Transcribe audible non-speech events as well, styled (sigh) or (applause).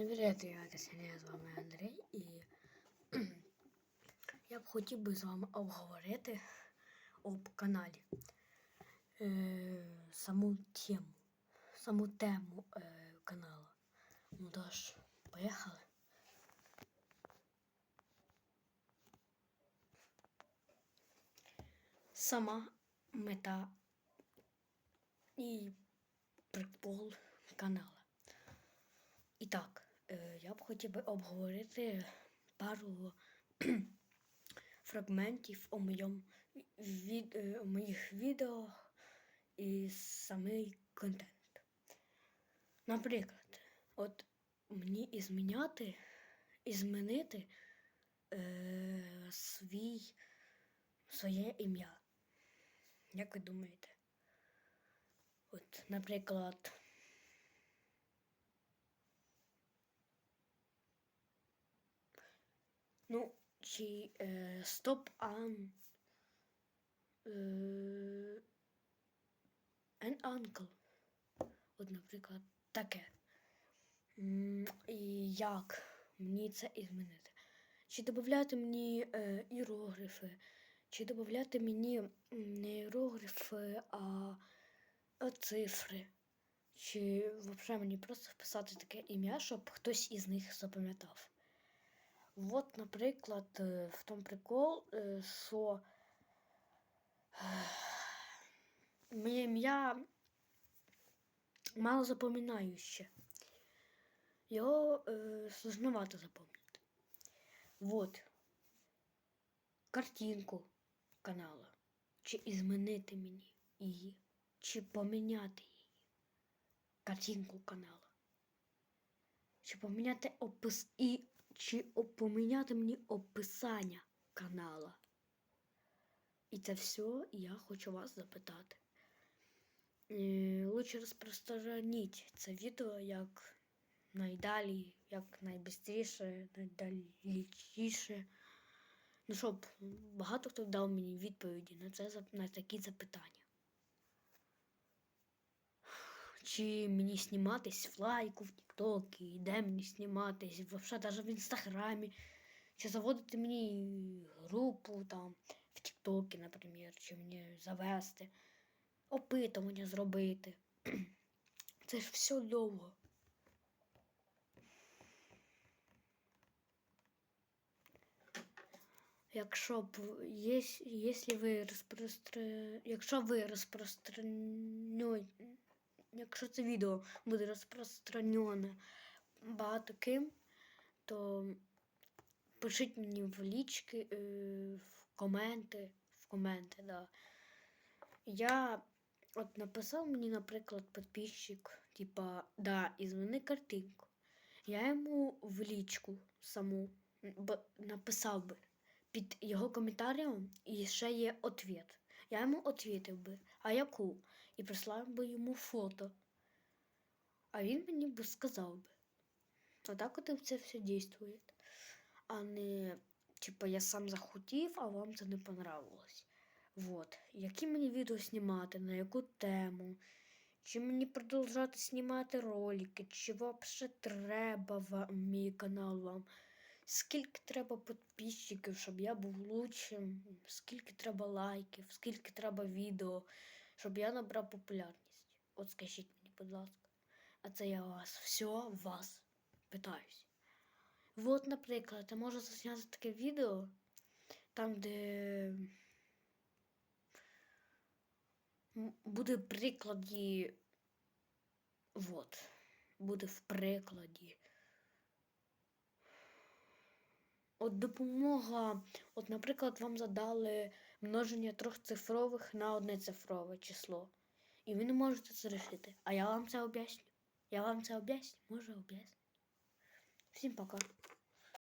Всім привіт, ребята, сьогодні з вами Андрій і (clears throat) я б хотів би з вами обговорити об каналі е, саму тему, саму тему е, каналу. Ну тож, поїхали. Сама мета і прикол каналу. І так, я б хотів би обговорити пару фрагментів у моєму від, е, у моїх відео і самий контент. Наприклад, от мені і зміняти, і змінити е, свій, своє ім'я. Як ви думаєте? От, наприклад. Ну, чи е, стоп ан е, an. От, наприклад, таке. І як мені це змінити? Чи додати мені е, іерогліфи, чи додати мені не іерогліфи, а, а цифри? Чи взагалі мені просто вписати таке ім'я, щоб хтось із них запам'ятав? Вот, наприклад, е, в тому прикол, е, що е, моє ім'я мало запоминаюче. Його е, сложновато запам'ятати. Вот. Картинку канала. Чи змінити мені її, чи поміняти її. Картинку канала. Чи поміняти опис і чи поміняти мені описання канала. І це все я хочу вас запитати. Е, лучше розпространіть це відео як найдалі, як найбистріше, найдалічіше. Ну, щоб багато хто дав мені відповіді на це на такі запитання. Чи мені зніматись в лайку, в Тіктокі, де мені зніматись, взагалі навіть в інстаграмі, чи заводити мені групу там в Тіктокі, наприклад, чи мені завести, опитування зробити. (clears throat) Це ж все довго. Якщо б є, якщо ви розпростр... якщо ви розпространюєте якщо це відео буде розпространене багато ким, то пишіть мені в лічки, е, в коменти, в коменти, да. Я от написав мені, наприклад, підписчик, типа, да, і зміни картинку. Я йому в лічку саму написав би під його коментарем і ще є ответ. Я йому отвітив би, а яку? І прислав би йому фото. А він мені би сказав би. Отак от це все дійствує. А не, типа, я сам захотів, а вам це не понравилось. Вот. Які мені відео знімати, на яку тему? Чи мені продовжати знімати ролики, чи взагалі треба вам мій канал вам? Скільки треба підписчиків, щоб я був лучшим, скільки треба лайків, скільки треба відео, щоб я набрав популярність. От скажіть мені, будь ласка. А це я вас все вас питаюсь. От, наприклад, я можу засняти таке відео, там, де буде в прикладі. Вот. Буде в прикладі. От допомога, от, наприклад, вам задали множення трьохцифрових на одне цифрове число. І ви не можете це рішити. А я вам це об'ясню. Я вам це об'ясню, може об'ясню. Всім пока.